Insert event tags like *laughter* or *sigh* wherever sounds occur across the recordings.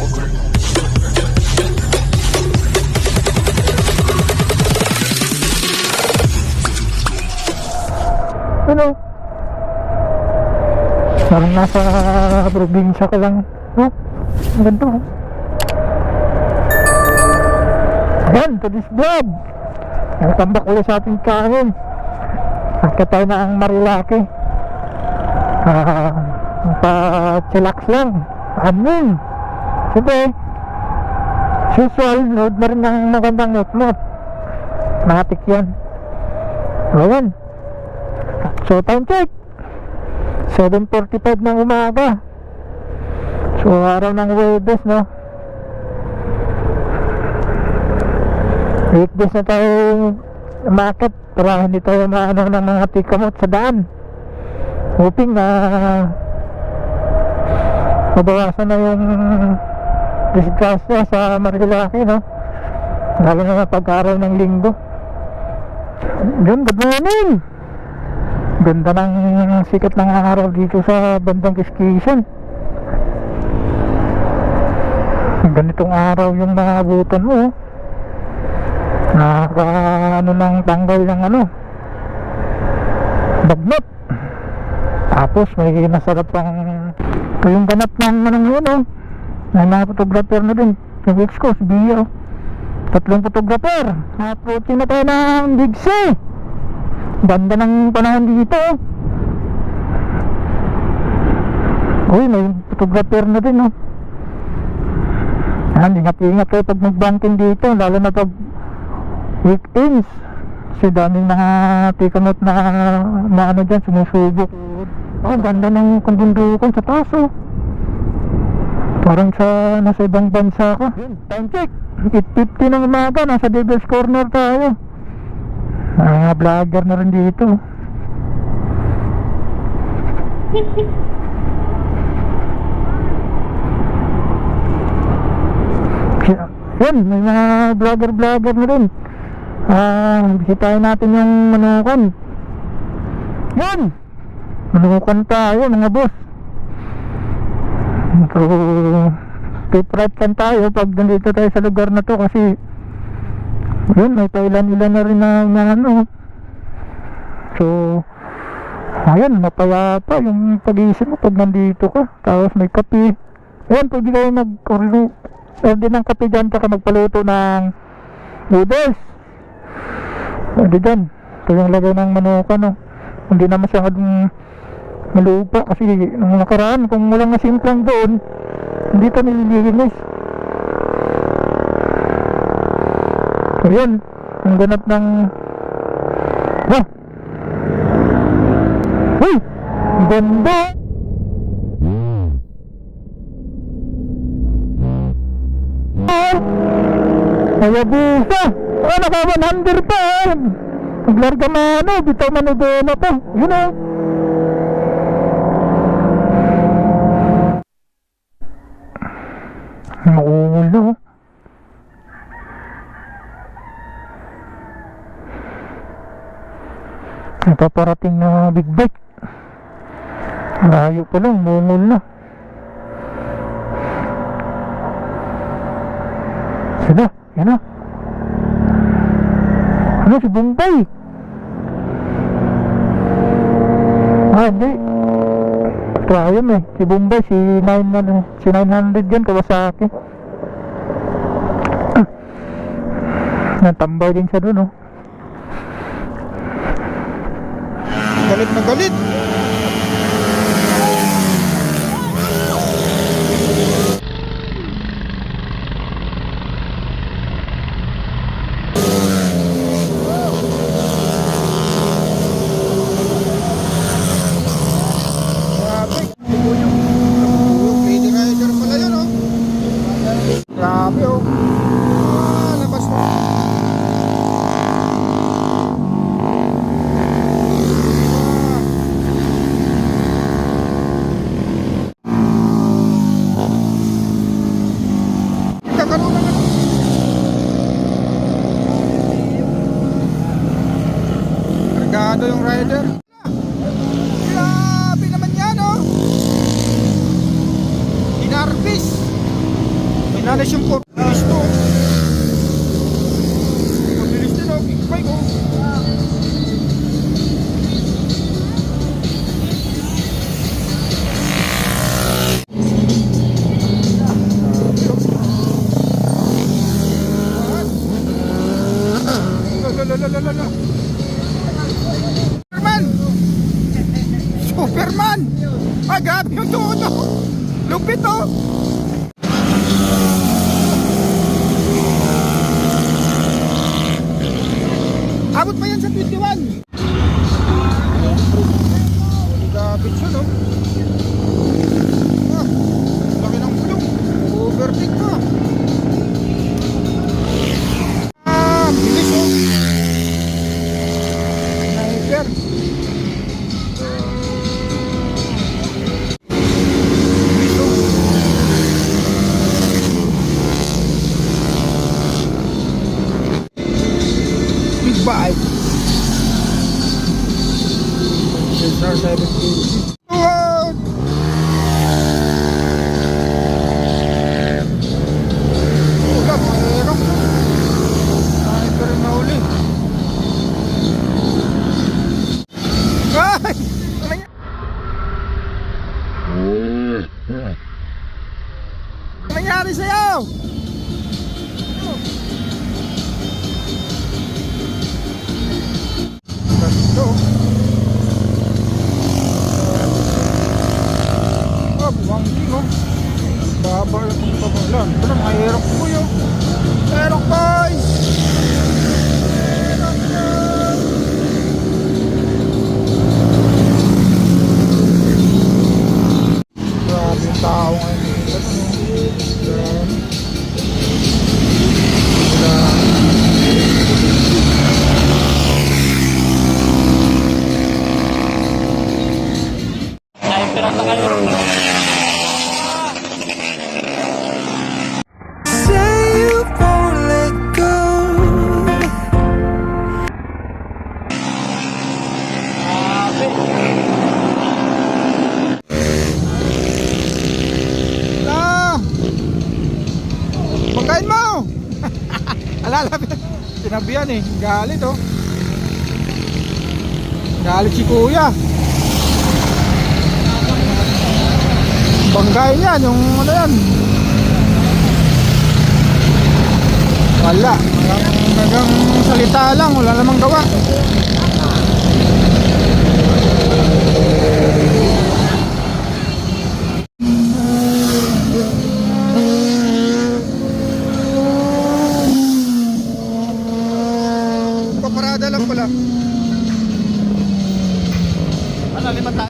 Ano? Parang nasa probinsya ka lang. Oh, ang ganda oh. Ayan, to this vlog. Nagtambak ulit sa ating kain. Akit tayo na ang Marilaki. Ah, pa-chillax lang. Amin. Siyempre, usual, load na rin ng magandang note-note. Matik yan. Ayan. So, time check. 7.45 ng umaga. So, araw ng Webes, no? Weekdays na tayo umakit para hindi tayo maano ng mga tikamot sa daan. Hoping na mabawasan na yung disgrasya sa Marilaki, no? Lalo na pag-araw ng linggo. Yun, good morning! Ganda ng sikat ng araw dito sa bandang Kiskishan. Ganitong araw yung naabutan mo. Nakaka ano ng tanggal ng ano. Bagnot. Tapos may masarap pang yung ganap ng anong yun oh. May mga photographer na din. Yung ex ko, si Bia oh. Tatlong photographer. Approaching na tayo ng Big C. Ganda ng panahon dito. Uy, may photographer na din, oh. Yan, ingat-ingat kayo pag mag-banking dito, lalo na pag weekends. Kasi daming mga tikamot na, na ano dyan, sumusubok. Oh, ganda ng kandundukan sa taas, oh. Parang sa nasa ibang bansa ka. Time check. 8.50 ng umaga, nasa Devil's Corner tayo. Mga vlogger na rin dito. Yan, may mga vlogger-vlogger na rin. Ah, bisitahin natin yung manukan. Yan! Manukan tayo, mga boss. So, keep right tayo pag nandito tayo sa lugar na to kasi yun, may pailan-ilan na rin na, na ano. So, ayun, mapayapa yung pag-iisip mo pag nandito ka. Tapos may kape. Ayun, pwede kayo mag-order order ng kape dyan tsaka magpaluto ng noodles. Pwede dyan. Ito yung lagay ng manuka, no. Hindi na malupa kasi nung nakaraan, kung walang nasimplang doon, hindi ito nililinis. So yun, ang ganap ng Ah! Uy! Ganda! Mayabusa! Ah, naka 100 pa! ah. Maglarga na ano, bitaw manudena pa. Yun ah. Maungol na oh. May paparating na big bike. Layo pa lang, mungol na. Sila, yan na. Ano si Bombay? Ah, hindi. Triumph eh. Si Bombay, si 900, si 900 yan, Kawasaki. Natambay din siya dun, oh. Galit na galit. karoon na karoon. Kargado yung rider. Grabe naman yan, oh. Inarbis. Inalis yung agad yung tuno. Lupit oh. Abot pa yan sa 21. Gabi siya no. Oh. Pagkain mo! *laughs* Alalapit. Sinabihan eh. Galit oh. Galit si kuya. pangkain yan yung ano yan. Wala. Hanggang salita lang wala namang gawa. Paparada lang pala. Ano limang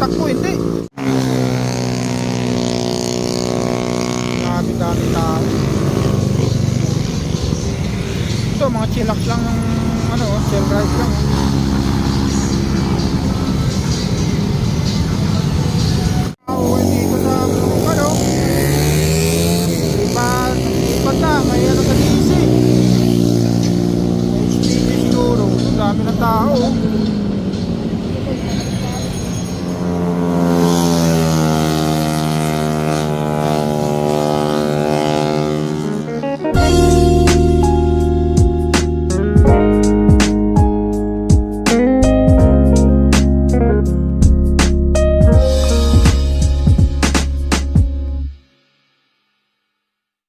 takbo hindi. Grabe dami tao. Ito mga chillax lang ng